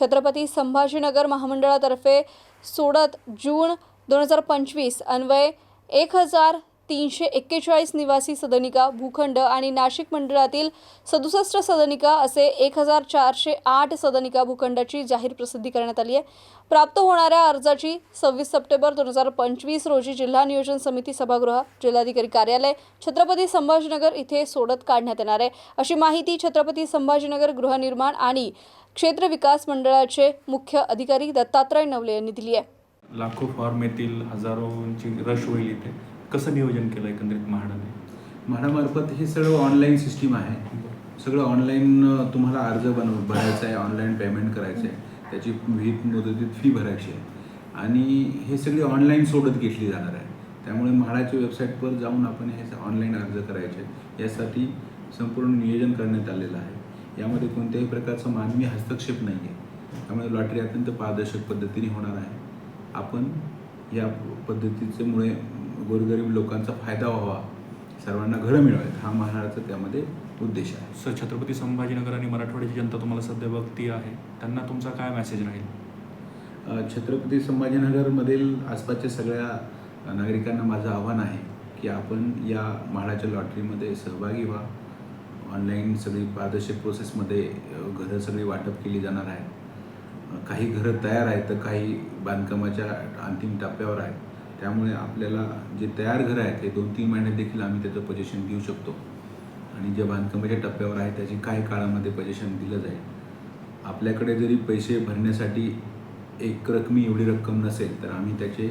छत्रपती संभाजीनगर महामंडळातर्फे सोडत जून दोन हजार पंचवीस अन्वय एक हजार तीनशे एक्केचाळीस निवासी सदनिका भूखंड आणि नाशिक मंडळातील सदुसष्ट सदनिका असे एक हजार चारशे आठ सदनिका भूखंडाची जाहीर प्रसिद्धी करण्यात आली आहे. प्राप्त होणाऱ्या अर्जाची सव्वीस सप्टेंबर दोन हजार पंचवीस रोजी जिल्हा नियोजन समिती सभागृह जिल्हाधिकारी कार्यालय छत्रपती संभाजीनगर इथे सोडत काढण्यात येणार आहे. अशी माहिती छत्रपती संभाजीनगर गृहनिर्माण आणि क्षेत्र विकास मंडळाचे मुख्य अधिकारी दत्तात्रय नवले यांनी दिली आहे. लाखो फॉर्म येतील हजारोंची रश होईल इथे. कसं नियोजन केलं एकंदरीत म्हाडाने? म्हाडामार्फत हे सगळं ऑनलाईन सिस्टीम आहे. सगळं ऑनलाईन तुम्हाला अर्ज बनव भरायचा आहे ऑनलाईन पेमेंट करायचं आहे. त्याची विहित मुदतीत फी भरायची आहे. आणि हे सगळी ऑनलाईन सोडत घेतली जाणार आहे. त्यामुळे म्हाडाच्या वेबसाईटवर जाऊन आपण हे ऑनलाईन अर्ज करायचे यासाठी संपूर्ण नियोजन करण्यात आलेलं आहे. यामध्ये कोणत्याही प्रकारचा मानवी हस्तक्षेप नाही आहे. त्यामुळे लॉटरी अत्यंत पारदर्शक पद्धतीने होणार आहे. आपण या पद्धतीच्यामुळे गोरगरीब लोकांचा फायदा व्हावा सर्वांना घरं मिळावेत हा महाराष्ट्राचा त्यामध्ये उद्देश आहे. सर छत्रपती संभाजीनगर आणि मराठवाड्याची जनता तुम्हाला सध्या बघती आहे. त्यांना तुमचा काय मेसेज राहील? छत्रपती संभाजीनगरमधील आसपासच्या सगळ्या नागरिकांना माझं आव्हान आहे की आपण या म्हाडाच्या लॉटरीमध्ये सहभागी व्हा. ऑनलाईन सगळी पारदर्शक प्रोसेसमध्ये घरं सगळी वाटप केली जाणार आहे काही घरं तयार आहेत तर काही बांधकामाच्या अंतिम टप्प्यावर आहेत. त्यामुळे आपल्याला जे तयार घरं आहेत ते दोन तीन महिन्यात देखील आम्ही त्याचं पजेशन देऊ शकतो. आणि जे बांधकामाच्या टप्प्यावर आहे त्याची काही काळामध्ये पजेशन दिलं जाईल. आपल्याकडे जरी पैसे भरण्यासाठी एक रकमी एवढी रक्कम नसेल तर आम्ही त्याचे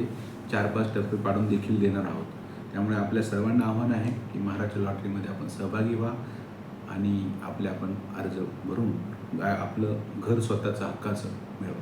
चार पाच टप्पे पाडून देखील देणार आहोत. त्यामुळे आपल्या सर्वांना आव्हान आहे की महाराष्ट्र लॉटरीमध्ये आपण सहभागी व्हा आणि आपले आपण अर्ज भरून आपलं घर स्वतःचं हक्काचं मिळवा.